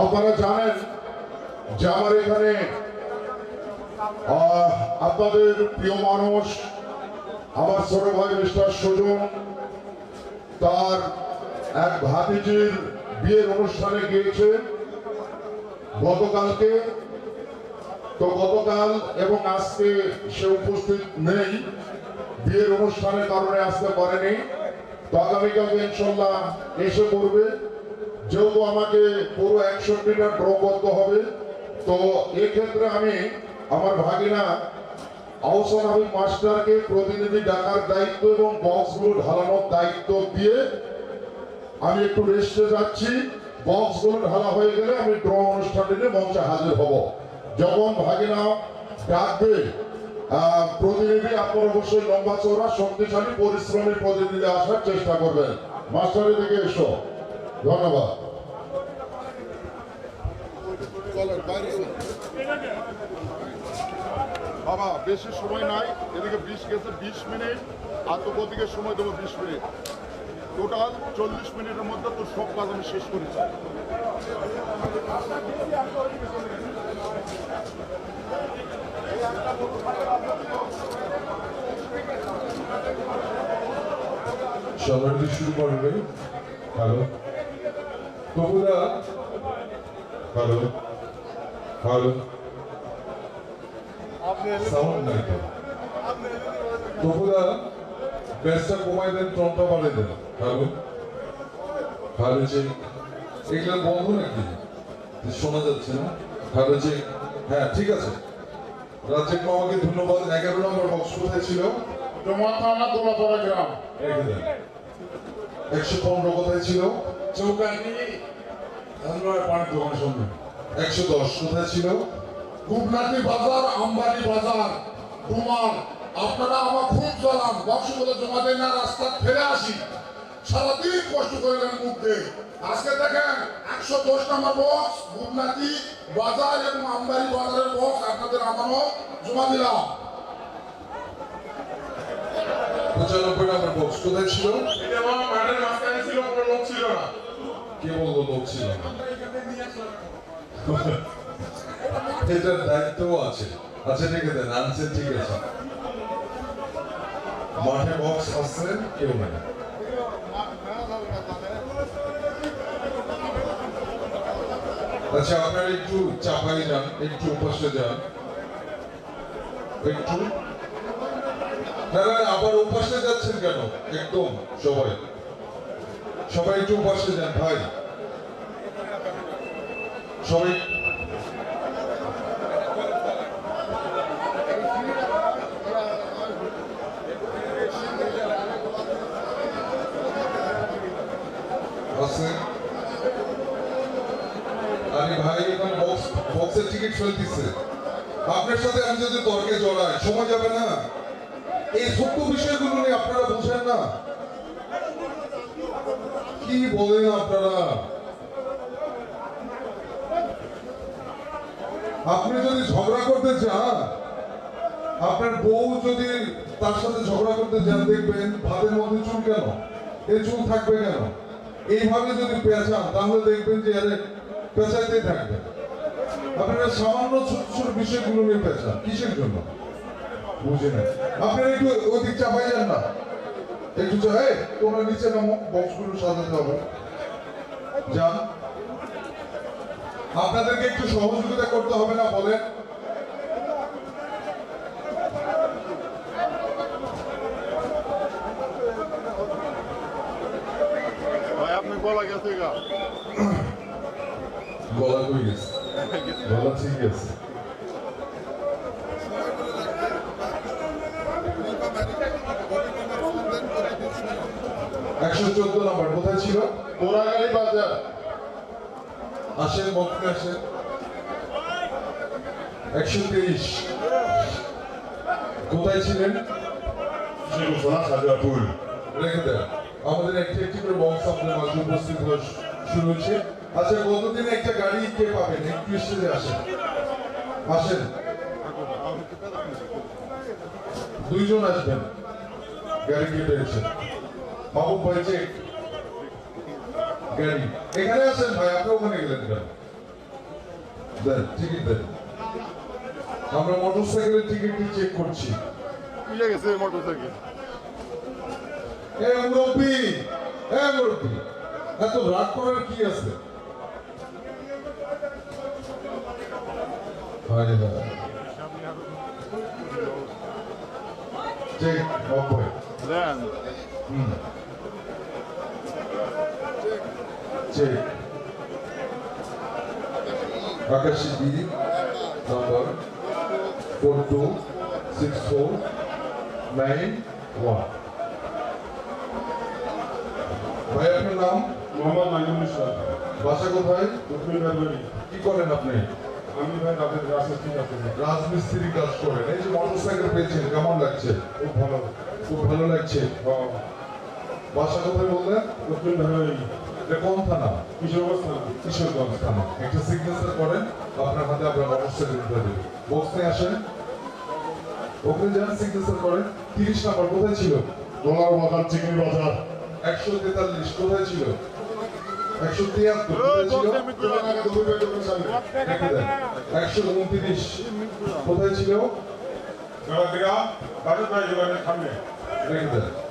আপনারা জানেন যে আমার এখানে আপনাদের প্রিয় মানুষ, আমার ছোট ভাই মিস্টার সুজন, তার এক ভাতিজির বিয়ের অনুষ্ঠানে গিয়েছে গতকালকে। তো গতকাল এবং আজকে সে উপস্থিত নেই, বিয়ের অনুষ্ঠানের কারণে আসতে পারেনি। তো আগামীকালকে ইনশাল্লাহ এসে পড়বে। যেহেতু আমাকে পুরো একষট্টিটা ড্র করতে হবে, তো এক্ষেত্রে আমি আমার ভাগিনা আহসান হাবিব মাস্টারকে প্রতিনিধি ডাকার দায়িত্ব এবং বক্সগুলো ঢালানোর দায়িত্ব দিয়ে আমি একটু রেস্টে যাচ্ছি। বক্সগুলো ঢালা হয়ে গেলে আমি ড্র অনুষ্ঠানটিতে মঞ্চে হাজির হব। যখন ভাগিনা ডাকবে প্রতিনিধি আপনার অবশ্যই লম্বা চৌড়া শক্তিশালী, পরিশ্রমী প্রতিনিধি আসার চেষ্টা করবেন। মাস্টারের দিকে এসো। ধন্যবাদ। বাবা, বেশি সময় নাই। এদিকে বিশ গেছে বিশ মিনিট, আর তোকে ওদিকে সময় দেবো বিশ মিনিট। টোটাল চল্লিশ মিনিটের মধ্যে তোর সব কাজ আমি শেষ করে চাই সবাই শুরু করবে হ্যালো তবুদা হ্যালো হ্যালো সাউন্ড নাই তো। তবুদা বেসটা কমাই দেন টনটা বাড়িয়ে দেন। হ্যালো হ্যালো যে এগুলো বন্ধ নাকি? শোনা যাচ্ছে না? হ্যালো যে হ্যাঁ ঠিক আছে। রাজ্যের মামাকে ধন্যবাদ। এগারো নম্বর বক্স কোথায় ছিল? তোমার থানা গ্রাম। একশো পনেরো কোথায় ছিল? চৌকানি দোকান সামনে। একশো দশ কোথায় ছিল? গুবনাটি বাজার আম্বানি বাজার। তোমার আপনারা আমার খুব জ্বালান। বক্সগুলো জমা দেন না রাস্তা ফেলে আসি। সারাদিন কষ্ট করলেন মুখে আজকে দেখেন একশো দশ নম্বর বক্স গুবনাটি বাজার এবং আমবাড়ি বাজারের বক্স আপনাদের আমারও জমা দিলাম। পঁচানব্বই নম্বর বক্স কোথায় ছিল? মাঠের মাঝখানে ছিল কোনো লোক ছিল না। কে বলল লোক ছিল না? এটার দায়িত্বও আছে। আচ্ছা রেখে দেন আনছেন ঠিক আছে। মাঠে বক্স আছে কেউ নেই। আচ্ছা আপনারা একটু চাপাই যান একটু উপাসে যান একটু? আবার উপাসে যাচ্ছেন কেন? একদম, সবাই। সবাই একটু উপাসে যান ভাই। সবাই আছে আরে ভাই এখন বক্স টিকিট ফেলতেছে আপনার সাথে আমি যদি তর্কে জড়াই, সময় যাবে না। এই সত্য বিষয়গুলো নিয়ে আপনারা বোঝেন না। কি বলেন আপনারা? আপনি যদি ঝগড়া করতে চান, আপনার বউ যদি তার সাথে ঝগড়া করতে যান দেখবেন ভাতের মধ্যে চুল কেন? এই চুল থাকবে কেন? এইভাবে যদি পেঁচান, তাহলে দেখবেন যে আরে পেঁচাইতেই থাকবে। আপনারা সামান্য ছোট ছোট বিষয়গুলো নিয়ে পেঁচান কিসের জন্য? বুঝে না আপনারা একটু ওদিক চাপাই যান না। একটু এই তোমরা নিচে নামো বক্সগুলো সাজাতে হবে। যান। আপনাদেরকে একটু সহযোগিতা করতে হবে না বলেন ভাই আপনি বলা গেছে গা। গলা কই গেছে। গলা ঠিক আছে একশো চোদ্দ নাম্বার কোথায় ছিল? পোড়াগাড়ি বাজার। আসেন মধ্যে আসেন একশো তেইশ কোথায় ছিলেন? রেখে দেন। আমাদের একটি একটি করে বক্স আপনার মাঝে উপস্থিত শুরু হয়েছে আচ্ছা গতদিন একটা গাড়ি কে পাবেন? একটু স্টেজে আসেন। আসেন। দুইজন আসবেন। গাড়ি কে পেয়েছেন? বাবু ভাই গাড়ি। এখানে আসেন ভাই আপনি ওখানে গেলেন কেন? দেন টিকিট দেন। আমরা মোটরসাইকেলের টিকিটটি চেক করছি। ইয়ে গেছে মোটর সাইকেল এ মুরব্বি এ মুরব্বি। এত রাগ করার কি আছে? চেক নব্বই চেক আকাশি B number four two six four nine one ভাই আপনার নাম মোহাম্মদ নাইমুল ইসলাম বাসা কোথায় দক্ষিণ কি করেন আপনি রাজমিস্ত্রি কাজ করেন এই যে মোটরসাইকেল পেয়েছেন কেমন লাগছে? খুব ভালো। খুব ভালো লাগছে। হ্যাঁ, বাসা কোথায় বললেন? দক্ষিণ এটা কোন থানা? কিশোর অবস্থান কিশোরগঞ্জ থানা। একটা সিগনেচার করেন আপনার হাতে আপনার মোটরসাইকেল উঠে দেবে বক্স আসেন। ওখানে যান সিগনেচার করেন। তিরিশ নাম্বার কোথায় ছিল? ডলার বাজার চিংড়ি বাজার। একশো তেতাল্লিশ কোথায় ছিল? একশো তিয়াত্তর একশো উনত্রিশ। কোথায় ছিল? সামনে। রেখে দেন।